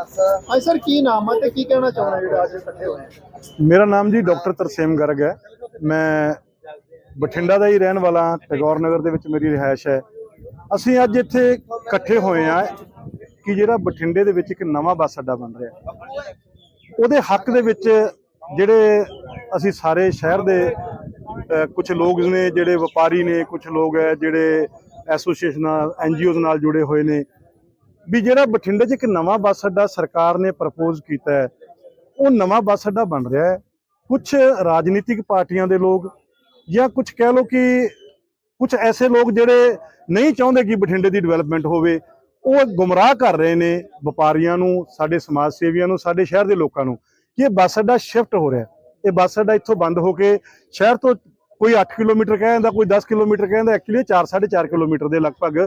ਹਾਂਜੀ ਸਰ, ਕੀ ਨਾਮ ਹੈ ਤੇ ਕੀ ਕਹਿਣਾ ਚਾਹੁੰਦੇ ਜਿਹੜੇ ਅੱਜ ਇਕੱਠੇ ਹੋਏ ਮੇਰਾ ਨਾਮ ਜੀ ਡਾਕਟਰ ਤਰਸੇਮ ਗਰਗ ਹੈ। ਮੈਂ ਬਠਿੰਡਾ ਦਾ ਹੀ ਰਹਿਣ ਵਾਲਾ ਹਾਂ। ਟੈਗੋਰ ਨਗਰ ਦੇ ਵਿੱਚ ਮੇਰੀ ਰਿਹਾਇਸ਼ ਹੈ। ਅਸੀਂ ਅੱਜ ਇੱਥੇ ਇਕੱਠੇ ਹੋਏ ਆ ਕਿ ਜਿਹੜਾ ਬਠਿੰਡੇ ਦੇ ਵਿੱਚ ਇੱਕ ਨਵਾਂ ਬੱਸ ਅੱਡਾ ਬਣ ਰਿਹਾ ਉਹਦੇ ਹੱਕ ਦੇ ਵਿੱਚ ਜਿਹੜੇ ਅਸੀਂ ਸਾਰੇ ਸ਼ਹਿਰ ਦੇ ਕੁਝ ਲੋਕ ਨੇ, ਜਿਹੜੇ ਵਪਾਰੀ ਨੇ ਕੁਝ ਲੋਕ ਹੈ, ਜਿਹੜੇ ਐਸੋਸੀਏਸ਼ਨਾਂ ਐਨਜੀਓਜ਼ ਨਾਲ ਜੁੜੇ ਹੋਏ ਨੇ ਵੀ ਜਿਹੜਾ ਬਠਿੰਡੇ 'ਚ ਇੱਕ ਨਵਾਂ ਬੱਸ ਅੱਡਾ ਸਰਕਾਰ ਨੇ ਪ੍ਰਪੋਜ਼ ਕੀਤਾ ਹੈ, ਉਹ ਨਵਾਂ ਬੱਸ ਅੱਡਾ ਬਣ ਰਿਹਾ ਹੈ। ਕੁਝ ਰਾਜਨੀਤਿਕ ਪਾਰਟੀਆਂ ਦੇ ਲੋਕ ਜਾਂ ਕੁਝ ਕਹਿ ਲਓ ਕਿ ਕੁਝ ਐਸੇ ਲੋਕ ਜਿਹੜੇ ਨਹੀਂ ਚਾਹੁੰਦੇ ਕਿ ਬਠਿੰਡੇ ਦੀ ਡਿਵੈਲਪਮੈਂਟ ਹੋਵੇ, ਉਹ ਗੁੰਮਰਾਹ ਕਰ ਰਹੇ ਨੇ ਵਪਾਰੀਆਂ ਨੂੰ, ਸਾਡੇ ਸਮਾਜ ਸੇਵੀਆਂ ਨੂੰ, ਸਾਡੇ ਸ਼ਹਿਰ ਦੇ ਲੋਕਾਂ ਨੂੰ ਕਿ ਇਹ ਬੱਸ ਅੱਡਾ ਸ਼ਿਫਟ ਹੋ ਰਿਹਾ ਇਹ ਬੱਸ ਅੱਡਾ ਇੱਥੋਂ ਬੰਦ ਹੋ ਕੇ ਸ਼ਹਿਰ ਤੋਂ ਕੋਈ 8 ਕਿਲੋਮੀਟਰ ਕਹਿੰਦਾ ਕੋਈ 10 ਕਿਲੋਮੀਟਰ ਕਹਿੰਦਾ ਐਕਚੁਅਲੀ 4 4.5 ਕਿਲੋਮੀਟਰ ਦੇ ਲਗਭਗ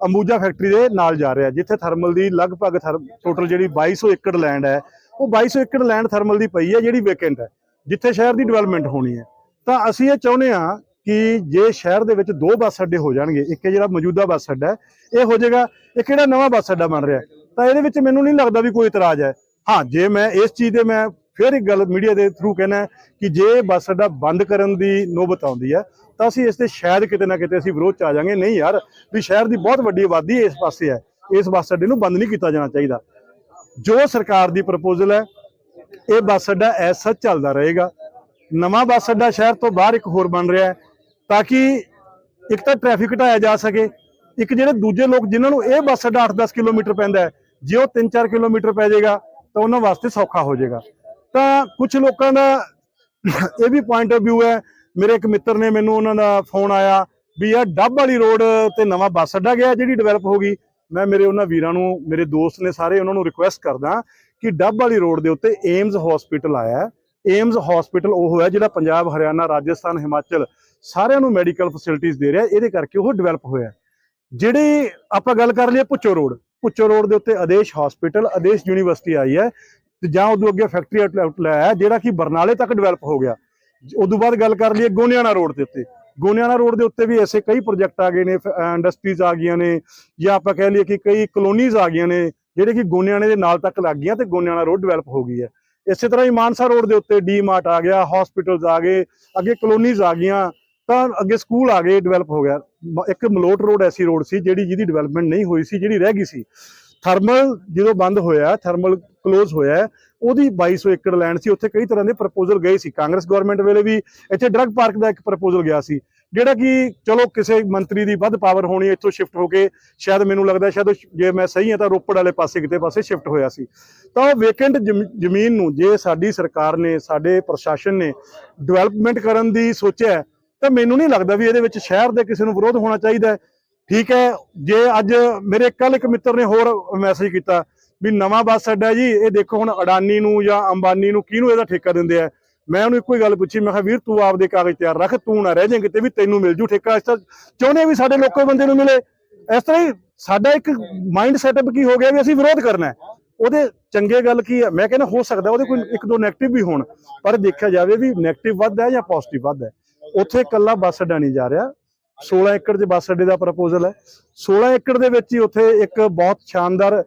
ਅੰਬੂਜਾ ਫੈਕਟਰੀ ਦੇ ਨਾਲ ਜਾ ਰਿਹਾ, ਜਿੱਥੇ ਥਰਮਲ ਦੀ ਲਗਭਗ ਟੋਟਲ ਜਿਹੜੀ 2200 ਏਕੜ ਲੈਂਡ ਹੈ, ਉਹ 2200 ਏਕੜ ਲੈਂਡ ਥਰਮਲ ਦੀ ਪਈ ਹੈ, ਜਿਹੜੀ ਵੇਕੈਂਟ ਹੈ, ਜਿੱਥੇ ਸ਼ਹਿਰ ਦੀ ਡਿਵੈਲਪਮੈਂਟ ਹੋਣੀ ਹੈ। ਤਾਂ ਅਸੀਂ ਇਹ ਚਾਹੁੰਦੇ ਹਾਂ ਕਿ ਜੇ ਸ਼ਹਿਰ ਦੇ ਵਿੱਚ ਦੋ ਬੱਸ ਅੱਡੇ ਹੋ ਜਾਣਗੇ, ਇੱਕ ਇਹ ਜਿਹੜਾ ਮੌਜੂਦਾ ਬੱਸ ਅੱਡਾ ਹੈ, ਇਹ ਹੋ ਜਾਏਗਾ ਇੱਕ ਜਿਹੜਾ ਨਵਾਂ ਬੱਸ ਅੱਡਾ ਬਣ ਰਿਹਾ ਤਾਂ ਇਹਦੇ ਵਿੱਚ ਮੈਨੂੰ ਨਹੀਂ ਲੱਗਦਾ ਵੀ ਕੋਈ ਇਤਰਾਜ਼ ਹੈ। ਹਾਂ, ਜੇ ਮੈਂ ਇਸ ਚੀਜ਼ ਦੇ ਮੈਂ ਫਿਰ ਇੱਕ ਗੱਲ ਮੀਡੀਆ ਦੇ ਥਰੂ ਕਹਿਣਾ ਕਿ ਜੇ ਬੱਸ ਅੱਡਾ ਬੰਦ ਕਰਨ ਦੀ ਨੋਬਤ ਆਉਂਦੀ ਹੈ, ਤਾਂ ਅਸੀਂ ਇਸ ਤੇ ਸ਼ਾਇਦ ਕਿਤੇ ਨਾ ਕਿਤੇ ਅਸੀਂ ਵਿਰੋਧ ਚ ਆ ਜਾਾਂਗੇ ਨਹੀਂ ਯਾਰ, ਵੀ ਸ਼ਹਿਰ ਦੀ ਬਹੁਤ ਵੱਡੀ ਆਬਾਦੀ ਇਸ ਪਾਸੇ ਹੈ, ਇਸ ਬੱਸ ਅੱਡੇ ਨੂੰ ਬੰਦ ਨਹੀਂ ਕੀਤਾ ਜਾਣਾ ਚਾਹੀਦਾ। ਜੋ ਸਰਕਾਰ ਦੀ ਪ੍ਰਪੋਜ਼ਲ ਹੈ, ਇਹ ਬੱਸ ਅੱਡਾ ਐਸ ਸੱਚ ਚੱਲਦਾ ਰਹੇਗਾ। ਨਵਾਂ ਬੱਸ ਅੱਡਾ ਸ਼ਹਿਰ ਤੋਂ ਬਾਹਰ ਇੱਕ ਹੋਰ ਬਣ ਰਿਹਾ ਹੈ, ਤਾਂ ਕਿ ਇੱਕ ਤਾਂ ਟ੍ਰੈਫਿਕ ਘਟਾਇਆ ਜਾ ਸਕੇ। ਇੱਕ ਜਿਹੜੇ ਦੂਜੇ ਲੋਕ ਜਿਨ੍ਹਾਂ ਨੂੰ ਇਹ ਬੱਸ ਅੱਡਾ 8-10 ਕਿਲੋਮੀਟਰ ਪੈਂਦਾ ਹੈ, ਜੇ ਉਹ 3-4 ਕਿਲੋਮੀਟਰ ਪੈ ਜਾਏਗਾ, ਤਾਂ ਉਹਨਾਂ ਵਾਸਤੇ ਸੌਖਾ ਹੋ ਜਾਏਗਾ। ਤਾਂ ਕੁਝ ਲੋਕਾਂ ਦਾ ਇਹ ਵੀ ਪੁਆਇੰਟ ਆਫ View ਹੈ। ਮੇਰੇ ਇੱਕ ਮਿੱਤਰ ਨੇ ਮੈਨੂੰ ਉਹਨਾਂ ਦਾ ਫੋਨ ਆਇਆ ਵੀ ਯਾਰ ਡੱਬ ਵਾਲੀ ਰੋਡ ਤੇ ਨਵਾਂ ਬੱਸ ਅੱਡਾ ਗਿਆ ਜਿਹੜੀ ਡਿਵੈਲਪ ਹੋ ਗਈ। ਮੈਂ ਮੇਰੇ ਉਹਨਾਂ ਵੀਰਾਂ ਨੂੰ, ਮੇਰੇ ਦੋਸਤ ਨੇ ਸਾਰੇ ਉਹਨਾਂ ਨੂੰ ਰਿਕੁਐਸਟ ਕਰਦਾ ਕਿ ਡੱਬ ਵਾਲੀ ਰੋਡ ਦੇ ਉੱਤੇ ਏਮਜ਼ ਹਸਪੀਟਲ ਆਇਆ। ਹੈ ਏਮਜ਼ ਹਸਪੀਟਲ ਉਹ ਹੈ ਜਿਹੜਾ ਪੰਜਾਬ, ਹਰਿਆਣਾ, ਰਾਜਸਥਾਨ, ਹਿਮਾਚਲ ਸਾਰਿਆਂ ਨੂੰ ਮੈਡੀਕਲ ਫੈਸਿਲਿਟੀਆਂ ਦੇ ਰਿਹਾ। ਇਹਦੇ ਕਰਕੇ ਉਹ ਡਿਵੈਲਪ ਹੋਇਆ। ਜਿਹੜੀ ਆਪਾਂ ਗੱਲ ਕਰ ਲਈਏ ਪੁੱਚੋ ਰੋਡ ਪੁੱਚੋ ਰੋਡ ਦੇ ਉੱਤੇ ਆਦੇਸ਼ ਹਸਪੀਟਲ ਆਦੇਸ਼ ਯੂਨੀਵਰਸਿਟੀ ਆਈ ਹੈ। ਤੇ ਜਾਂ ਉਦੋਂ ਅੱਗੇ ਫੈਕਟਰੀ ਆਊਟਲੈਟ ਹੈ ਜਿਹੜਾ ਕਿ ਬਰਨਾਲੇ ਤੱਕ ਡਿਵੈਲਪ ਹੋ ਗਿਆ। ਉਦੋਂ ਬਾਅਦ ਗੱਲ ਕਰ ਲਈਏ ਗੋਨਿਆਣਾ ਰੋਡ ਦੇ ਉੱਤੇ। ਗੋਨਿਆਣਾ ਰੋਡ ਦੇ ਉੱਤੇ ਵੀ ਐਸੇ ਕਈ ਪ੍ਰੋਜੈਕਟ ਆ ਗਏ ਨੇ ਇੰਡਸਟਰੀਜ਼ ਆ ਗਈਆਂ ਨੇ, ਜਾਂ ਆਪਾਂ ਕਹਿ ਲਈਏ ਕਿ ਕਈ ਕਲੋਨੀਜ਼ ਆ ਗਈਆਂ ਨੇ, ਜਿਹੜੇ ਕਿ ਗੋਨਿਆਣੇ ਦੇ ਨਾਲ ਤੱਕ ਲੱਗ ਗਈਆਂ ਤੇ ਗੋਨਿਆਣਾ ਰੋਡ ਡਿਵੈਲਪ ਹੋ ਗਈ ਹੈ। ਇਸੇ ਤਰ੍ਹਾਂ ਹੀ ਮਾਨਸਾ ਰੋਡ ਦੇ ਉੱਤੇ ਡੀ ਮਾਰਟ ਆ ਗਿਆ ਹਸਪੀਟਲਸ ਆ ਗਏ, ਅੱਗੇ ਕਲੋਨੀਜ਼ ਆ ਗਈਆਂ, ਤਾਂ ਅੱਗੇ ਸਕੂਲ ਆ ਗਏ ਡਿਵੈਲਪ ਹੋ ਗਿਆ। ਮ- ਇੱਕ ਮਲੋਟ ਰੋਡ ਐਸੀ ਰੋਡ ਸੀ ਜਿਹੜੀ ਜਿਹਦੀ ਡਿਵੈਲਪਮੈਂਟ ਨਹੀਂ ਹੋਈ ਸੀ, ਜਿਹੜੀ ਰਹਿ ਗਈ ਸੀ। ਥਰਮਲ ਜਦੋਂ ਬੰਦ ਹੋਇਆ ਥਰਮਲ ਕਲੋਜ਼ ਹੋਇਆ ਉਹਦੀ 2200 ਏਕੜ ਲੈਂਡ ਸੀ, ਉੱਥੇ ਕਈ ਤਰ੍ਹਾਂ ਦੇ ਪ੍ਰਪੋਜ਼ਲ ਗਏ ਸੀ ਕਾਂਗਰਸ ਗਵਰਨਮੈਂਟ ਵੇਲੇ ਵੀ ਇੱਥੇ ਡਰੱਗ ਪਾਰਕ ਦਾ ਇੱਕ ਪ੍ਰਪੋਜ਼ਲ ਗਿਆ ਸੀ, ਜਿਹੜਾ ਕਿ ਚਲੋ ਕਿਸੇ ਮੰਤਰੀ ਦੀ ਵੱਧ ਪਾਵਰ ਹੋਣੀ, ਇੱਥੋਂ ਸ਼ਿਫਟ ਹੋ ਕੇ ਸ਼ਾਇਦ ਮੈਨੂੰ ਲੱਗਦਾ ਸ਼ਾਇਦ ਜੇ ਮੈਂ ਸਹੀ ਹਾਂ ਤਾਂ ਰੋਪੜ ਵਾਲੇ ਪਾਸੇ ਕਿਤੇ ਪਾਸੇ ਸ਼ਿਫਟ ਹੋਇਆ ਸੀ ਤਾਂ ਉਹ ਵੇਕੈਂਟ ਜ਼ਮੀਨ ਨੂੰ ਜੇ ਸਾਡੀ ਸਰਕਾਰ ਨੇ, ਸਾਡੇ ਪ੍ਰਸ਼ਾਸਨ ਨੇ ਡਿਵੈਲਪਮੈਂਟ ਕਰਨ ਦੀ ਸੋਚਿਆ ਤਾਂ ਮੈਨੂੰ ਨਹੀਂ ਲੱਗਦਾ ਵੀ ਇਹਦੇ ਵਿੱਚ ਸ਼ਹਿਰ ਦੇ ਕਿਸੇ ਨੂੰ ਵਿਰੋਧ ਹੋਣਾ ਚਾਹੀਦਾ ਹੈ। ਠੀਕ ਹੈ, ਜੇ ਅੱਜ ਮੇਰੇ ਕੱਲ ਇੱਕ ਮਿੱਤਰ ਨੇ ਹੋਰ ਮੈਸੇਜ ਕੀਤਾ, ਵੀ ਨਵਾਂ ਬੱਸ ਅੱਡਾ ਜੀ, ਇਹ ਦੇਖੋ ਹੁਣ ਅਡਾਨੀ ਨੂੰ ਜਾਂ ਅੰਬਾਨੀ ਨੂੰ ਕਿਹਨੂੰ ਇਹਦਾ ਠੇਕਾ ਦਿੰਦੇ ਆ? ਮੈਂ ਉਹਨੂੰ ਇੱਕੋ ਹੀ ਗੱਲ ਪੁੱਛੀ, ਮੈਂ ਕਿਹਾ, ਵੀਰ, ਤੂੰ ਆਪਦੇ ਕਾਗਜ਼ ਤਿਆਰ ਰੱਖ, ਤੂੰ ਨਾ ਰਹਿ ਜਾਏ ਕਿਤੇ ਵੀ ਤੈਨੂੰ ਮਿਲ ਜੂ ਠੇਕਾ, ਇਸ ਤਰ੍ਹਾਂ ਚਾਹੁੰਦੇ ਵੀ ਸਾਡੇ ਲੋਕਲ ਬੰਦੇ ਨੂੰ ਮਿਲੇ? ਇਸ ਤਰ੍ਹਾਂ ਹੀ ਸਾਡਾ ਇੱਕ ਮਾਈਂਡ ਸੈਟਅਪ ਕੀ ਹੋ ਗਿਆ ਵੀ ਅਸੀਂ ਵਿਰੋਧ ਕਰਨਾ ਹੈ। ਉਹਦੇ ਚੰਗੇ ਗੱਲ ਕੀ ਹੈ? ਮੈਂ ਕਹਿੰਦਾ, ਹੋ ਸਕਦਾ ਉਹਦੇ ਕੋਈ ਇੱਕ ਦੋ 네ਗੇਟਿਵ ਵੀ ਹੋਣ, ਪਰ ਦੇਖਿਆ ਜਾਵੇ ਵੀ 네ਗੇਟਿਵ ਵੱਧ ਹੈ ਜਾਂ ਪੋਜ਼ਿਟਿਵ ਵੱਧ ਹੈ। ਉੱਥੇ ਇਕੱਲਾ ਬੱਸ ਅੱਡਾ ਨਹੀਂ ਜਾ ਰਿਹਾ। 16 ਏਕੜ ਦੇ ਬੱਸ ਅੱਡੇ ਦਾ ਪ੍ਰਪੋਜ਼ਲ ਹੈ। 16 ਏਕੜ ਦੇ ਵਿੱਚ ਹੀ ਉੱਥੇ ਇੱਕ ਬਹੁਤ ਸ਼ਾਨਦਾਰ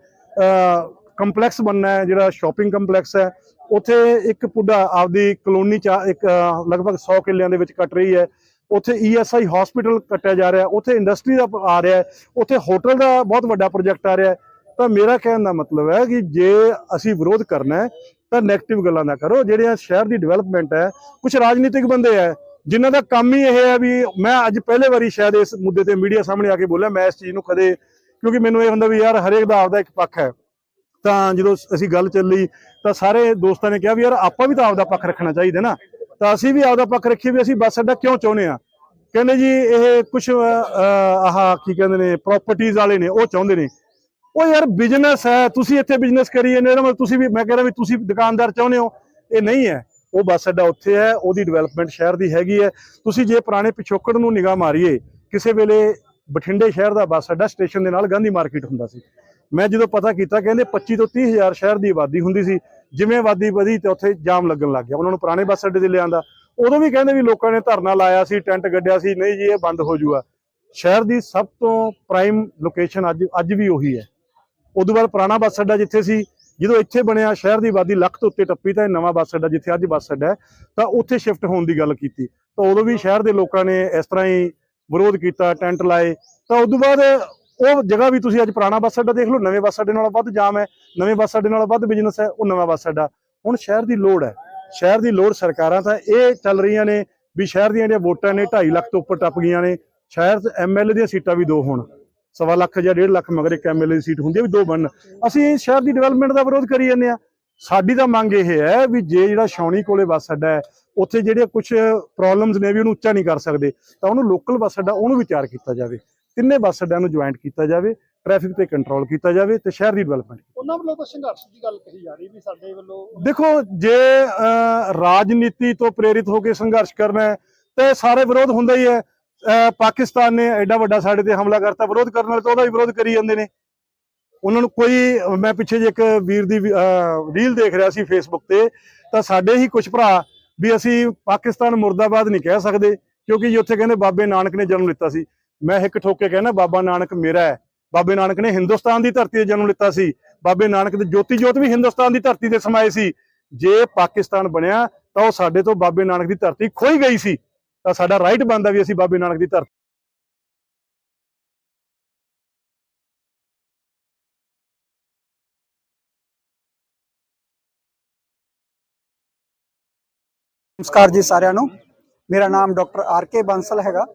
ਕੰਪਲੈਕਸ ਬਣਨਾ ਹੈ, ਜਿਹੜਾ ਸ਼ਾਪਿੰਗ ਕੰਪਲੈਕਸ ਹੈ। ਉੱਥੇ ਇੱਕ ਪੁੱਡਾ ਆਪਦੀ ਕਲੋਨੀ ਚ ਇੱਕ ਲਗਭਗ 100 ਕਿੱਲਿਆਂ ਦੇ ਵਿੱਚ ਕੱਟ ਰਹੀ ਹੈ। ਉੱਥੇ ਈਐਸਆਈ ਹਸਪੀਟਲ ਕੱਟਿਆ ਜਾ ਰਿਹਾ ਉੱਥੇ ਇੰਡਸਟਰੀ ਦਾ ਆ ਰਿਹਾ ਉੱਥੇ ਹੋਟਲ ਦਾ ਬਹੁਤ ਵੱਡਾ ਪ੍ਰੋਜੈਕਟ ਆ ਰਿਹਾ ਤਾਂ ਮੇਰਾ ਕਹਿਣ ਦਾ ਮਤਲਬ ਹੈ ਕਿ ਜੇ ਅਸੀਂ ਵਿਰੋਧ ਕਰਨਾ ਹੈ, ਤਾਂ 네ਗੇਟਿਵ ਗੱਲਾਂ ਨਾ ਕਰੋ। ਜਿਹੜੀਆਂ ਸ਼ਹਿਰ ਦੀ ਡਿਵੈਲਪਮੈਂਟ ਹੈ ਕੁਝ ਰਾਜਨੀਤਿਕ ਬੰਦੇ ਹੈ ਜਿਨ੍ਹਾਂ ਦਾ ਕੰਮ ਹੀ ਇਹ ਹੈ ਵੀ ਮੈਂ ਅੱਜ ਪਹਿਲੇ ਵਾਰੀ ਸ਼ਾਇਦ ਇਸ ਮੁੱਦੇ ਤੇ ਮੀਡੀਆ ਸਾਹਮਣੇ ਆ ਕੇ ਬੋਲਿਆ, ਮੈਂ ਇਸ ਚੀਜ਼ ਨੂੰ ਕਦੇ ਕਿਉਂਕਿ ਮੈਨੂੰ ਇਹ ਹੁੰਦਾ ਵੀ ਯਾਰ ਹਰੇਕ ਦਾ ਆਪਦਾ ਇੱਕ ਪੱਖ ਹੈ। ਤਾਂ ਜਦੋਂ ਅਸੀਂ ਗੱਲ ਚੱਲੀ, ਤਾਂ ਸਾਰੇ ਦੋਸਤਾਂ ਨੇ ਕਿਹਾ ਵੀ ਯਾਰ ਆਪਾਂ ਵੀ ਤਾਂ ਆਪਦਾ ਪੱਖ ਰੱਖਣਾ ਚਾਹੀਦਾ ਨਾ। ਤਾਂ ਅਸੀਂ ਵੀ ਆਪਦਾ ਪੱਖ ਰੱਖੀਏ ਵੀ ਅਸੀਂ ਬੱਸ ਅੱਡਾ ਕਿਉਂ ਚਾਹੁੰਦੇ ਆ ਕਹਿੰਦੇ ਜੀ ਇਹ ਕੁਝ ਆਹ ਕੀ ਕਹਿੰਦੇ ਨੇ ਪ੍ਰਾਪਰਟੀਆਂ ਵਾਲੇ ਨੇ, ਉਹ ਚਾਹੁੰਦੇ ਨੇ। ਉਹ ਯਾਰ ਬਿਜ਼ਨਸ ਹੈ, ਤੁਸੀਂ ਇੱਥੇ ਬਿਜ਼ਨਸ ਕਰੀਏ ਜਾਂਦੇ ਇਹਦਾ ਮਤਲਬ ਤੁਸੀਂ ਵੀ ਮੈਂ ਕਹਿ ਰਿਹਾ ਵੀ ਤੁਸੀਂ ਦੁਕਾਨਦਾਰ ਚਾਹੁੰਦੇ ਹੋ। ਇਹ ਨਹੀਂ ਹੈ। ਉਹ ਬੱਸ ਅੱਡਾ ਉੱਥੇ ਹੈ, ਉਹਦੀ ਡਿਵੈਲਪਮੈਂਟ ਸ਼ਹਿਰ ਦੀ ਹੈਗੀ ਹੈ। ਤੁਸੀਂ ਜੇ ਪੁਰਾਣੇ ਪਿਛੋਕੜ ਨੂੰ ਨਿਗਾਹ ਮਾਰੀਏ, ਕਿਸੇ ਵੇਲੇ ਬਠਿੰਡੇ ਸ਼ਹਿਰ ਦਾ ਬੱਸ ਅੱਡਾ ਸਟੇਸ਼ਨ ਦੇ ਨਾਲ ਗਾਂਧੀ ਮਾਰਕੀਟ ਹੁੰਦਾ ਸੀ। ਮੈਂ ਜਦੋਂ ਪਤਾ ਕੀਤਾ, ਕਹਿੰਦੇ 25 ਤੋਂ 30 ਹਜ਼ਾਰ ਸ਼ਹਿਰ ਦੀ ਆਬਾਦੀ ਹੁੰਦੀ ਸੀ। ਜਿਵੇਂ ਆਬਾਦੀ ਵਧੀ ਤੇ ਉੱਥੇ ਜਾਮ ਲੱਗਣ ਲੱਗ ਗਿਆ। ਉਹਨਾਂ ਨੂੰ ਪੁਰਾਣੇ ਬੱਸ ਅੱਡੇ ਤੇ ਲਿਆਂਦਾ। ਉਦੋਂ ਵੀ ਕਹਿੰਦੇ ਵੀ ਲੋਕਾਂ ਨੇ ਧਰਨਾ ਲਾਇਆ ਸੀ, ਟੈਂਟ ਗੱਡਿਆ ਸੀ, ਨਹੀਂ ਜੀ, ਇਹ ਬੰਦ ਹੋ ਜੂਗਾ। ਸ਼ਹਿਰ ਦੀ ਸਭ ਤੋਂ ਪ੍ਰਾਈਮ ਲੋਕੇਸ਼ਨ ਅੱਜ ਅੱਜ ਵੀ ਉਹੀ ਹੈ। ਉਦੋਂ ਬਾਅਦ ਪੁਰਾਣਾ ਬੱਸ ਅੱਡਾ ਜਿੱਥੇ ਸੀ ਜਦੋਂ ਇੱਥੇ ਬਣਿਆ ਸ਼ਹਿਰ ਦੀ ਆਬਾਦੀ ਲੱਖ ਤੋਂ ਉੱਤੇ ਟੱਪੀ ਤਾਂ ਇਹ ਨਵਾਂ ਬੱਸ ਅੱਡਾ ਜਿੱਥੇ ਅੱਜ ਬੱਸ ਅੱਡਾ ਹੈ, ਤਾਂ ਉੱਥੇ ਸ਼ਿਫਟ ਹੋਣ ਦੀ ਗੱਲ ਕੀਤੀ। ਤਾਂ ਉਦੋਂ ਵੀ ਸ਼ਹਿਰ ਦੇ ਲੋਕਾਂ ਨੇ ਇਸ ਤਰ੍ਹਾਂ ਹੀ ਵਿਰੋਧ ਕੀਤਾ, ਟੈਂਟ ਲਾਏ। ਤਾਂ ਉਦੋਂ ਬਾਅਦ ਉਹ ਜਗ੍ਹਾ ਵੀ ਤੁਸੀਂ ਅੱਜ ਪੁਰਾਣਾ ਬੱਸ ਅੱਡਾ ਦੇਖ ਲਓ, ਨਵੇਂ ਬੱਸ ਅੱਡੇ ਨਾਲੋਂ ਵੱਧ ਜਾਮ ਹੈ, ਨਵੇਂ ਬੱਸ ਅੱਡੇ ਨਾਲੋਂ ਵੱਧ ਬਿਜ਼ਨਸ ਹੈ, ਉਹ ਨਵਾਂ ਬੱਸ ਅੱਡਾ। ਹੁਣ ਸ਼ਹਿਰ ਦੀ ਲੋੜ ਹੈ। ਸ਼ਹਿਰ ਦੀ ਲੋੜ ਸਰਕਾਰਾਂ ਤਾਂ ਇਹ ਚੱਲ ਰਹੀਆਂ ਨੇ ਵੀ ਸ਼ਹਿਰ ਦੀਆਂ ਜਿਹੜੀਆਂ ਵੋਟਾਂ ਨੇ 2.5 ਲੱਖ ਤੋਂ ਉੱਪਰ ਟੱਪ ਗਈਆਂ ਨੇ, ਸ਼ਹਿਰ 'ਚ ਐਮਐਲਏ ਦੀਆਂ ਸੀਟਾਂ ਵੀ ਦੋ ਹੋਣ। ਸਵਾ ਲੱਖ ਜਾਂ 1.5 ਲੱਖ ਮਗਰ ਇੱਕ ਐਮਐਲਏ ਦੀ ਸੀਟ ਹੁੰਦੀ ਹੈ ਵੀ ਦੋ ਬਣਨ ਅਸੀਂ ਸ਼ਹਿਰ ਦੀ ਡਿਵੈਲਪਮੈਂਟ ਦਾ ਵਿਰੋਧ ਕਰੀ ਜਾਂਦੇ ਆ ਸਾਡੀ ਤਾਂ ਮੰਗ ਇਹ ਹੈ ਵੀ ਜੇ ਜਿਹੜਾ ਸ਼ੌਣੀ ਕੋਲੇ ਬੱਸ ਅੱਡਾ ਹੈ ਉੱਥੇ ਜਿਹੜੇ ਕੁਝ ਪ੍ਰੋਬਲਮਸ ਨੇ ਵੀ ਉਹਨੂੰ ਉੱਚਾ ਨਹੀਂ ਕਰ ਸਕਦੇ ਤਾਂ ਉਹਨੂੰ ਲੋਕਲ ਬੱਸ ਅੱਡਾ ਉਹਨੂੰ ਵੀ ਤਿਆਰ ਕੀਤਾ ਜਾਵੇ। ਤਿੰਨੇ ਬੱਸ ਅੱਡਿਆਂ ਨੂੰ ਜੁਆਇੰਟ ਕੀਤਾ ਜਾਵੇ ਟ੍ਰੈਫਿਕ ਤੇ ਕੰਟਰੋਲ ਕੀਤਾ ਜਾਵੇ ਤੇ ਸ਼ਹਿਰ ਦੀ ਡਿਵੈਲਪਮੈਂਟ ਉਹਨਾਂ ਵੱਲੋਂ ਤਾਂ ਸੰਘਰਸ਼ ਦੀ ਗੱਲ ਕਹੀ ਜਾ ਰਹੀ ਵੀ ਸਾਡੇ ਵੱਲੋਂ ਦੇਖੋ ਜੇ ਰਾਜਨੀਤੀ ਤੋਂ ਪ੍ਰੇਰਿਤ ਹੋ ਕੇ ਸੰਘਰਸ਼ ਕਰਨਾ ਹੈ ਤੇ ਸਾਰੇ ਵਿਰੋਧ ਹੁੰਦਾ ਹੀ ਹੈ। ਪਾਕਿਸਤਾਨ ਨੇ ਐਡਾ ਵੱਡਾ ਸਾਡੇ ਤੇ ਹਮਲਾ ਕਰਤਾ, ਵਿਰੋਧ ਕਰਨ ਵਾਲੇ ਤਾਂ ਉਹਦਾ ਵੀ ਵਿਰੋਧ ਕਰੀ ਜਾਂਦੇ ਨੇ। ਉਹਨਾਂ ਨੂੰ ਕੋਈ, ਮੈਂ ਪਿੱਛੇ ਜੇ ਇੱਕ ਵੀਰ ਦੀ ਰੀਲ ਦੇਖ ਰਿਹਾ ਸੀ ਫੇਸਬੁੱਕ ਤੇ, ਤਾਂ ਸਾਡੇ ਹੀ ਕੁਝ ਭਰਾ ਵੀ ਅਸੀਂ ਪਾਕਿਸਤਾਨ ਮੁਰਦਾਬਾਦ ਨਹੀਂ ਕਹਿ ਸਕਦੇ, ਕਿਉਂਕਿ ਜੀ ਉੱਥੇ ਕਹਿੰਦੇ ਬਾਬੇ ਨਾਨਕ ਨੇ ਜਨਮ ਲਿੱਤਾ ਸੀ। ਮੈਂ ਇੱਕ ਠੋਕੇ ਕਹਿਣਾ ਬਾਬਾ ਨਾਨਕ ਮੇਰਾ ਹੈ। ਬਾਬੇ ਨਾਨਕ ਨੇ ਹਿੰਦੁਸਤਾਨ ਦੀ ਧਰਤੀ ਤੇ ਜਨਮ ਲਿੱਤਾ ਸੀ। ਬਾਬੇ ਨਾਨਕ ਦੇ ਜੋਤੀ ਜੋਤ ਵੀ ਹਿੰਦੁਸਤਾਨ ਦੀ ਧਰਤੀ ਤੇ ਸਮਾਏ ਸੀ। ਜੇ ਪਾਕਿਸਤਾਨ ਬਣਿਆ, ਤਾਂ ਉਹ ਸਾਡੇ ਤੋਂ ਬਾਬੇ ਨਾਨਕ ਦੀ ਧਰਤੀ ਖੋਈ ਗਈ ਸੀ। ਤਾਂ ਸਾਡਾ ਰਾਈਟ ਬਣਦਾ ਵੀ ਅਸੀਂ ਬਾਬੇ ਨਾਨਕ ਦੀ ਧਰਤੀ ਨਮਸਕਾਰ ਜੀ ਸਾਰਿਆਂ ਨੂੰ। ਮੇਰਾ ਨਾਮ ਡਾਕਟਰ ਆਰ ਕੇ ਬੰਸਲ ਹੈਗਾ।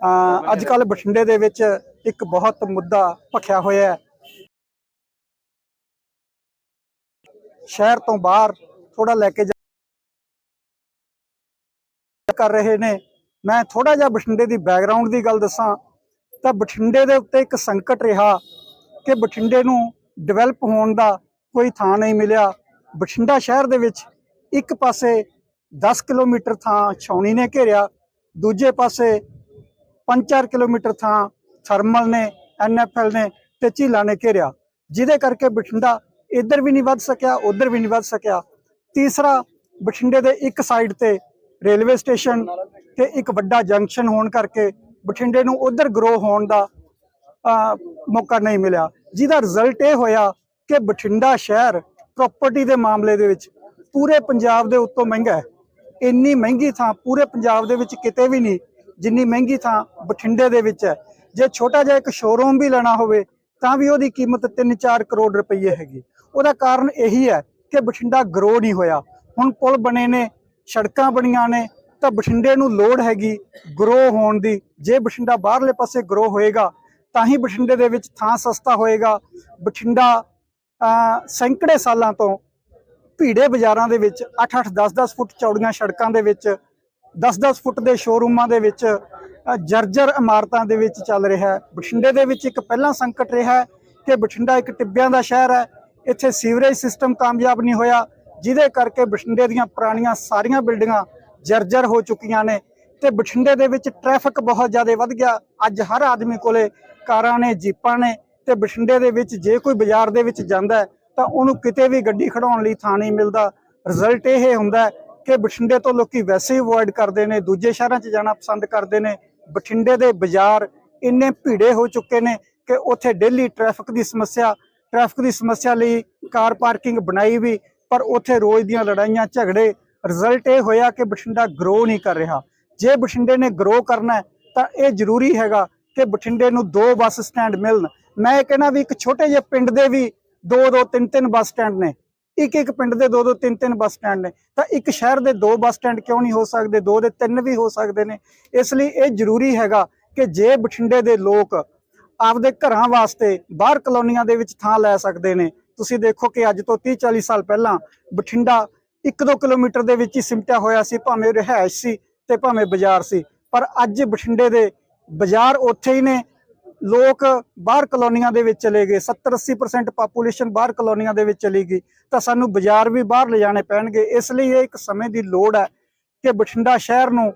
ਅ, ਅੱਜ ਕੱਲ ਬਠਿੰਡੇ ਦੇ ਵਿੱਚ ਇੱਕ ਬਹੁਤ ਮੁੱਦਾ ਭਖਿਆ ਹੋਇਆ ਹੈ। ਸ਼ਹਿਰ ਤੋਂ ਬਾਹਰ ਥੋੜਾ ਲੈ ਕੇ ਜਾ ਕਰ ਰਹੇ ਨੇ। ਮੈਂ ਥੋੜਾ ਜਿਹਾ ਬਠਿੰਡੇ ਦੀ ਬੈਕਗ੍ਰਾਉਂਡ ਦੀ ਗੱਲ ਦੱਸਾਂ, ਤਾਂ ਬਠਿੰਡੇ ਦੇ ਉੱਤੇ ਇੱਕ ਸੰਕਟ ਰਿਹਾ ਕਿ ਬਠਿੰਡੇ ਨੂੰ ਡਿਵੈਲਪ ਹੋਣ ਦਾ ਕੋਈ ਥਾਂ ਨਹੀਂ ਮਿਲਿਆ। ਬਠਿੰਡਾ ਸ਼ਹਿਰ ਦੇ ਵਿੱਚ ਇੱਕ ਪਾਸੇ 10 ਕਿਲੋਮੀਟਰ ਥਾਂ ਛਾਉਣੀ ਨੇ ਘੇਰਿਆ, ਦੂਜੇ ਪਾਸੇ 5-4 ਕਿਲੋਮੀਟਰ ਥਾਂ ਥਰਮਲ ਨੇ ਐਨਐਫਐਲ ਨੇ ਤੇ ਝੀਲਾ ਨੇ ਘੇਰਿਆ। ਜਿਹਦੇ ਕਰਕੇ ਬਠਿੰਡਾ ਇੱਧਰ ਵੀ ਨਹੀਂ ਵੱਧ ਸਕਿਆ, ਉੱਧਰ ਵੀ ਨਹੀਂ ਵੱਧ ਸਕਿਆ। ਤੀਸਰਾ, ਬਠਿੰਡੇ ਦੇ ਇੱਕ ਸਾਈਡ ਤੇ ਰੇਲਵੇ ਸਟੇਸ਼ਨ ਤੇ ਇੱਕ ਵੱਡਾ ਜੰਕਸ਼ਨ ਹੋਣ ਕਰਕੇ ਬਠਿੰਡੇ ਨੂੰ ਉੱਧਰ ਗਰੋ ਹੋਣ ਦਾ ਮੌਕਾ ਨਹੀਂ ਮਿਲਿਆ। ਜਿਹਦਾ ਰਿਜ਼ਲਟ ਇਹ ਹੋਇਆ ਕਿ ਬਠਿੰਡਾ ਸ਼ਹਿਰ ਪ੍ਰਾਪਰਟੀ ਦੇ ਮਾਮਲੇ ਦੇ ਵਿੱਚ ਪੂਰੇ ਪੰਜਾਬ ਦੇ ਉੱਤੋਂ ਮਹਿੰਗਾ ਹੈ। ਇੰਨੀ ਮਹਿੰਗੀ ਥਾਂ ਪੂਰੇ ਪੰਜਾਬ ਦੇ ਵਿੱਚ ਕਿਤੇ ਵੀ ਨਹੀਂ, ਜਿੰਨੀ ਮਹਿੰਗੀ ਥਾਂ ਬਠਿੰਡੇ ਦੇ ਵਿੱਚ ਹੈ। ਜੇ ਛੋਟਾ ਜਿਹਾ ਇੱਕ ਸ਼ੋਰੂਮ ਵੀ ਲੈਣਾ ਹੋਵੇ, ਤਾਂ ਵੀ ਉਹਦੀ ਕੀਮਤ 3-4 ਕਰੋੜ ਰੁਪਏ ਹੈਗੀ। ਉਹਦਾ ਕਾਰਨ ਇਹੀ ਹੈ ਕਿ ਬਠਿੰਡਾ ਗਰੋ ਨਹੀਂ ਹੋਇਆ। ਹੁਣ ਪੁਲ ਬਣੇ ਨੇ ਸੜਕਾਂ ਬਣੀਆਂ ਨੇ, ਤਾਂ ਬਠਿੰਡੇ ਨੂੰ ਲੋੜ ਹੈਗੀ ਗਰੋ ਹੋਣ ਦੀ। ਜੇ ਬਠਿੰਡਾ ਬਾਹਰਲੇ ਪਾਸੇ ਗਰੋ ਹੋਏਗਾ, ਤਾਂ ਹੀ ਬਠਿੰਡੇ ਦੇ ਵਿੱਚ ਥਾਂ ਸਸਤਾ ਹੋਏਗਾ। ਬਠਿੰਡਾ ਸੈਂਕੜੇ ਸਾਲਾਂ ਤੋਂ ਭੀੜੇ ਬਾਜ਼ਾਰਾਂ ਦੇ ਵਿੱਚ 8-8 10-10 ਫੁੱਟ ਚੌੜੀਆਂ ਸੜਕਾਂ ਦੇ ਵਿੱਚ 10-10 ਫੁੱਟ ਦੇ ਸ਼ੋਰੂਮਾਂ ਦੇ ਵਿੱਚ ਜਰਜਰ ਇਮਾਰਤਾਂ ਦੇ ਵਿੱਚ ਚੱਲ ਰਿਹਾ ਹੈ। ਬਠਿੰਡੇ ਦੇ ਵਿੱਚ ਇੱਕ ਪਹਿਲਾਂ ਸੰਕਟ ਰਿਹਾ ਕਿ ਬਠਿੰਡਾ ਇੱਕ ਟਿੱਬਿਆਂ ਦਾ ਸ਼ਹਿਰ ਹੈ। ਇੱਥੇ ਸੀਵਰੇਜ ਸਿਸਟਮ ਕਾਮਯਾਬ ਨਹੀਂ ਹੋਇਆ। ਜਿਹਦੇ ਕਰਕੇ ਬਠਿੰਡੇ ਦੀਆਂ ਪੁਰਾਣੀਆਂ ਸਾਰੀਆਂ ਬਿਲਡਿੰਗਾਂ ਜਰਜਰ ਹੋ ਚੁੱਕੀਆਂ ਨੇ ਤੇ ਬਠਿੰਡੇ ਦੇ ਵਿੱਚ ਟ੍ਰੈਫਿਕ ਬਹੁਤ ਜ਼ਿਆਦਾ ਵੱਧ ਗਿਆ। ਅੱਜ ਹਰ ਆਦਮੀ ਕੋਲੇ ਕਾਰਾਂ ਨੇ, ਜੀਪਾਂ ਨੇ ਤੇ ਬਠਿੰਡੇ ਦੇ ਵਿੱਚ ਜੇ ਕੋਈ ਬਾਜ਼ਾਰ ਦੇ ਵਿੱਚ ਜਾਂਦਾ ਤਾਂ ਉਹਨੂੰ ਕਿਤੇ ਵੀ ਗੱਡੀ ਖੜਾਉਣ ਲਈ ਥਾਂ ਨਹੀਂ ਮਿਲਦਾ। ਰਿਜ਼ਲਟ ਇਹ ਹੁੰਦਾ ਕਿ ਬਠਿੰਡੇ ਤੋਂ ਲੋਕੀ ਵੈਸੇ ਹੀ ਅਵੋਇਡ ਕਰਦੇ ਨੇ, ਦੂਜੇ ਸ਼ਹਿਰਾਂ 'ਚ ਜਾਣਾ ਪਸੰਦ ਕਰਦੇ ਨੇ। ਬਠਿੰਡੇ ਦੇ ਬਾਜ਼ਾਰ ਇੰਨੇ ਭੀੜੇ ਹੋ ਚੁੱਕੇ ਨੇ ਕਿ ਉੱਥੇ ਡੇਲੀ ਟ੍ਰੈਫਿਕ ਦੀ ਸਮੱਸਿਆ ਟ੍ਰੈਫਿਕ ਦੀ ਸਮੱਸਿਆ ਲਈ ਕਾਰ ਪਾਰਕਿੰਗ ਬਣਾਈ ਵੀ ਪਰ ਉੱਥੇ ਰੋਜ਼ ਦੀਆਂ ਲੜਾਈਆਂ, ਝਗੜੇ ਰਿਜ਼ਲਟ ਇਹ ਹੋਇਆ ਕਿ ਬਠਿੰਡਾ ਗਰੋ ਨਹੀਂ ਕਰ ਰਿਹਾ। ਜੇ ਬਠਿੰਡੇ ਨੇ ਗਰੋ ਕਰਨਾ ਤਾਂ ਇਹ ਜ਼ਰੂਰੀ ਹੈਗਾ ਕਿ ਬਠਿੰਡੇ ਨੂੰ ਦੋ ਬੱਸ ਸਟੈਂਡ ਮਿਲਣ। ਮੈਂ ਇਹ ਕਹਿੰਦਾ ਵੀ ਇੱਕ ਛੋਟੇ ਜਿਹੇ ਪਿੰਡ ਦੇ ਵੀ ਦੋ ਦੋ, ਤਿੰਨ ਤਿੰਨ ਬੱਸ ਸਟੈਂਡ ਨੇ। ਇੱਕ ਇੱਕ ਪਿੰਡ ਦੇ ਦੋ ਦੋ, ਤਿੰਨ ਤਿੰਨ ਬੱਸ ਸਟੈਂਡ ਨੇ। ਤਾਂ ਇੱਕ ਸ਼ਹਿਰ ਦੇ ਦੋ ਬੱਸ ਸਟੈਂਡ ਕਿਉਂ ਨਹੀਂ ਹੋ ਸਕਦੇ? ਦੋ ਦੇ ਤਿੰਨ ਵੀ ਹੋ ਸਕਦੇ ਨੇ। ਇਸ ਲਈ ਇਹ ਜ਼ਰੂਰੀ ਹੈਗਾ ਕਿ ਜੇ ਬਠਿੰਡੇ ਦੇ ਲੋਕ ਆਪਦੇ ਘਰਾਂ ਵਾਸਤੇ ਬਾਹਰ ਕਲੋਨੀਆਂ ਦੇ ਵਿੱਚ ਥਾਂ ਲੈ ਸਕਦੇ ਨੇ ਤੁਸੀਂ ਦੇਖੋ ਕਿ ਅੱਜ ਤੋਂ 30 40 ਸਾਲ ਪਹਿਲਾਂ ਬਠਿੰਡਾ 1-2 ਕਿਲੋਮੀਟਰ ਦੇ ਵਿੱਚ ਹੀ ਸਿਮਟਿਆ ਹੋਇਆ ਸੀ, ਭਾਵੇਂ ਰਿਹਾਇਸ਼ ਸੀ ਤੇ ਭਾਵੇਂ ਬਾਜ਼ਾਰ ਸੀ। ਪਰ ਅੱਜ ਬਠਿੰਡੇ ਦੇ ਬਾਜ਼ਾਰ ਉੱਥੇ ਹੀ ਨੇ। ਲੋਕ ਬਾਹਰ ਕਲੋਨੀਆਂ ਦੇ ਵਿੱਚ ਚਲੇ ਗਏ। 70-80% ਪਾਪੂਲੇਸ਼ਨ ਬਾਹਰ ਕਲੋਨੀਆਂ ਦੇ ਵਿੱਚ ਚਲੀ ਗਈ। ਤਾਂ ਸਾਨੂੰ ਬਾਜ਼ਾਰ ਵੀ ਬਾਹਰ ਲਿਜਾਣੇ ਪੈਣਗੇ। ਇਸ ਲਈ ਇਹ ਇੱਕ ਸਮੇਂ ਦੀ ਲੋੜ ਹੈ ਕਿ ਬਠਿੰਡਾ ਸ਼ਹਿਰ ਨੂੰ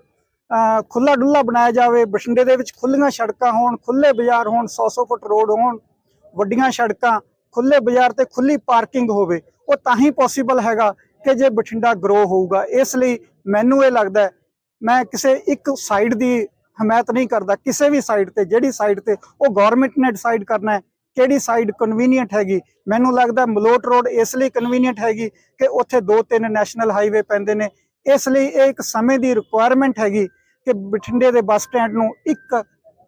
ਖੁੱਲਾ ਡੁੱਲਾ ਬਣਾਇਆ ਜਾਵੇ। ਬਠਿੰਡੇ ਦੇ ਵਿੱਚ ਖੁੱਲੀਆਂ ਸੜਕਾਂ ਹੋਣ ਖੁੱਲੇ ਬਾਜ਼ਾਰ ਹੋਣ 100-100 ਫੁੱਟ ਰੋਡ ਹੋਣ, ਵੱਡੀਆਂ ਸੜਕਾਂ ਖੁੱਲੇ ਬਾਜ਼ਾਰ ਤੇ ਖੁੱਲੀ ਪਾਰਕਿੰਗ ਹੋਵੇ, ਉਹ ਤਾਂ ਹੀ ਪੋਸੀਬਲ ਹੈਗਾ ਕਿ ਜੇ ਬਠਿੰਡਾ ਗਰੋ ਹੋਊਗਾ। ਇਸ ਲਈ ਮੈਨੂੰ ਇਹ ਲੱਗਦਾ ਮੈਂ ਕਿਸੇ ਇੱਕ ਸਾਈਡ ਦੀ ਹਮਾਇਤ ਨਹੀਂ ਕਰਦਾ, ਕਿਸੇ ਵੀ ਸਾਈਡ ਤੇ, ਜਿਹੜੀ ਸਾਈਡ ਤੇ ਉਹ ਗਵਰਨਮੈਂਟ ਨੇ ਡਿਸਾਈਡ ਕਰਨਾ ਹੈ, ਕਿਹੜੀ ਸਾਈਡ ਕਨਵੀਨੀਅੰਟ ਹੈਗੀ। ਮੈਨੂੰ ਲੱਗਦਾ ਮਲੋਟ ਰੋਡ ਇਸ ਲਈ ਕਨਵੀਨੀਅੰਟ ਹੈਗੀ ਕਿ ਉੱਥੇ ਦੋ ਤਿੰਨ ਨੈਸ਼ਨਲ ਹਾਈਵੇ ਪੈਂਦੇ ਨੇ। ਇਸ ਲਈ ਇਹ ਇੱਕ ਸਮੇਂ ਦੀ ਰਿਕੁਆਇਰਮੈਂਟ ਹੈਗੀ ਕਿ ਬਠਿੰਡੇ ਦੇ ਬੱਸ ਸਟੈਂਡ ਨੂੰ ਇੱਕ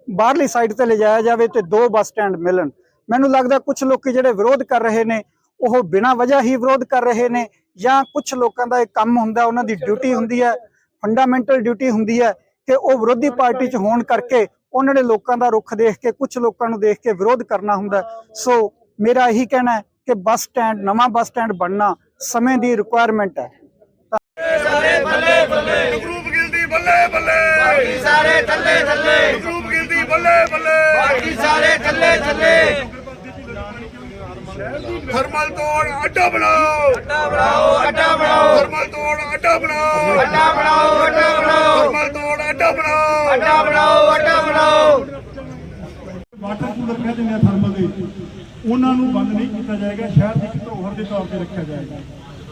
ਬਾਹਰਲੀ ਸਾਈਡ ਤੇ ਲਿਜਾਇਆ ਜਾਵੇ ਤੇ ਦੋ ਬੱਸ ਸਟੈਂਡ ਮਿਲਣ। ਮੈਨੂੰ ਲੱਗਦਾ ਕੁਝ ਲੋਕੀ ਜਿਹੜੇ ਵਿਰੋਧ ਕਰ ਰਹੇ ਨੇ ਉਹ ਬਿਨਾਂ ਵਜ੍ਹਾ ਹੀ ਵਿਰੋਧ ਕਰ ਰਹੇ ਨੇ ਜਾਂ ਕੁਝ ਲੋਕਾਂ ਦਾ ਇਹ ਕੰਮ ਹੁੰਦਾ ਉਹਨਾਂ ਦੀ ਡਿਊਟੀ ਹੁੰਦੀ ਹੈ ਫੰਡਾਮੈਂਟਲ ਡਿਊਟੀ ਹੁੰਦੀ ਹੈ ਕਿ ਉਹ ਵਿਰੋਧੀ ਪਾਰਟੀ 'ਚ ਹੋਣ ਕਰਕੇ ਉਹਨਾਂ ਨੇ ਲੋਕਾਂ ਦਾ ਰੁਖ ਦੇਖ ਕੇ ਕੁਝ ਲੋਕਾਂ ਨੂੰ ਦੇਖ ਕੇ ਵਿਰੋਧ ਕਰਨਾ ਹੁੰਦਾ। ਸੋ ਮੇਰਾ ਇਹੀ ਕਹਿਣਾ ਹੈ ਕਿ ਬੱਸ ਸਟੈਂਡ ਨਵਾਂ ਬੱਸ ਸਟੈਂਡ ਬਣਨਾ ਸਮੇਂ ਦੀ ਰਿਕੁਆਇਰਮੈਂਟ ਹੈ। ਗਰੂਪ ਗਿਲਦੀ ਬੱਲੇ ਬੱਲੇ। ਬਾਕੀ ਸਾਰੇ ਥੱਲੇ ਥੱਲੇ। ਗਰੂਪ ਗਿਲਦੀ ਬੱਲੇ ਬੱਲੇ। ਬਾਕੀ ਸਾਰੇ ਥੱਲੇ ਥੱਲੇ। ਥਰਮਲ ਤੋੜ ਅੱਡਾ ਬਣਾਓ। ਅੱਡਾ ਬਣਾਓ ਅੱਡਾ ਬਣਾਓ। ਥਰਮਲ ਤੋੜ ਅੱਡਾ ਬਣਾਓ। ਅੱਡਾ ਬਣਾਓ ਅੱਡਾ ਬਣਾਓ। ਥਰਮਲ ਤੋੜ ਅੱਡਾ ਬਣਾਓ। ਅੱਡਾ ਬਣਾਓ ਅੱਡਾ ਬਣਾਓ। ਵਾਟਰ ਕੂਲਰ ਕਹਿ ਦਿੰਦੇ ਆ ਥਰਮਲ ਦੇ। ਉਹਨਾਂ ਨੂੰ ਬੰਦ ਨਹੀਂ ਕੀਤਾ ਜਾਏਗਾ ਸ਼ਹਿਰ ਦੀ ਇੱਕ ਧਰੋਹਰ ਦੇ ਤੌਰ ਤੇ ਰੱਖਿਆ ਜਾਏਗਾ।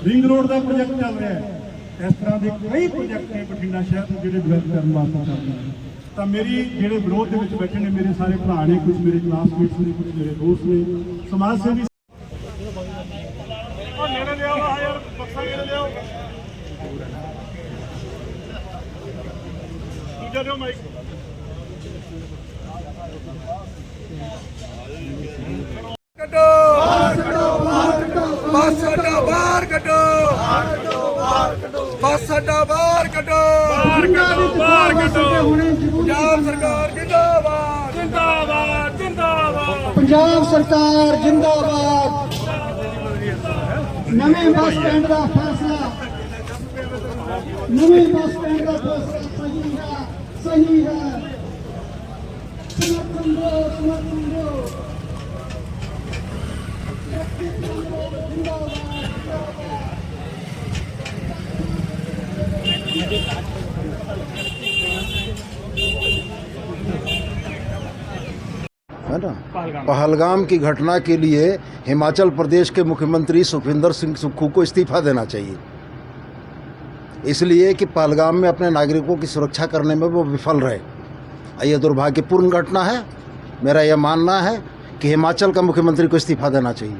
ਰਿੰਗ ਰੋਡ ਦਾ ਪ੍ਰੋਜੈਕਟ ਚੱਲ ਰਿਹਾ ਹੈ। ਇਸ ਤਰ੍ਹਾਂ ਦੇ ਕਈ ਪ੍ਰੋਜੈਕਟ ਨੇ ਬਠਿੰਡਾ ਸ਼ਹਿਰ ਨੂੰ ਜਿਹੜੇ ਡਿਵੈਲਪ ਕਰਨ ਵਾਸਤੇ ਚੱਲ ਰਹੇ ਨੇ। ਤਾਂ ਮੇਰੀ ਜਿਹੜੇ ਵਿਰੋਧ ਦੇ ਵਿੱਚ ਬੈਠੇ ਨੇ ਮੇਰੇ ਸਾਰੇ ਭਰਾ ਨੇ ਕੁਝ ਮੇਰੇ ਕਲਾਸਮੇਟਸ ਨੇ ਕੁਝ ਮੇਰੇ ਦੋਸਤ ਨੇ ਸਮਾਜ ਸੇਵੀ ਦੂਜਾ ਦਿਓ ਮਾਈਕ ਕੱਢੋ। ਬਾਹਰ ਕੱਢੋ ਬਾਹਰ ਕੱਢੋ ਬੱਸ ਅੱਡਾ ਬਾਹਰ ਕੱਢੋ। ਬਾਹਰ ਕੱਢੋ ਬਾਹਰ ਕੱਢੋ ਬੱਸ ਅੱਡਾ ਬਾਹਰ ਕੱਢੋ। ਬਾਹਰ ਕੱਢੋ ਬਾਹਰ ਕੱਢੋ। ਪੰਜਾਬ ਸਰਕਾਰ ਜਿੰਦਾਬਾਦ। ਜਿੰਦਾਬਾਦ ਜਿੰਦਾਬਾਦ। ਪੰਜਾਬ ਸਰਕਾਰ ਜਿੰਦਾਬਾਦ। ਨਵੇਂ ਬੱਸ ਸਟੈਂਡ ਦਾ ਫੈਸਲਾ। ਨਵੇਂ ਬੱਸ ਸਟੈਂਡ ਦਾ ਫੈਸਲਾ ਸਹੀ ਹੈ ਸਹੀ ਹੈ। ਸਮਰਥਨ ਦਿਓ ਸਮਰਥਨ ਦਿਓ। है ना? पहलगाम। की घटना के लिए हिमाचल प्रदेश के मुख्यमंत्री सुखविंदर सिंह सुक्खू को इस्तीफा देना चाहिए। इसलिए कि पहलगाम में अपने नागरिकों की सुरक्षा करने में वो विफल रहे। यह दुर्भाग्यपूर्ण घटना है। मेरा यह मानना है कि हिमाचल का मुख्यमंत्री को इस्तीफा देना चाहिए।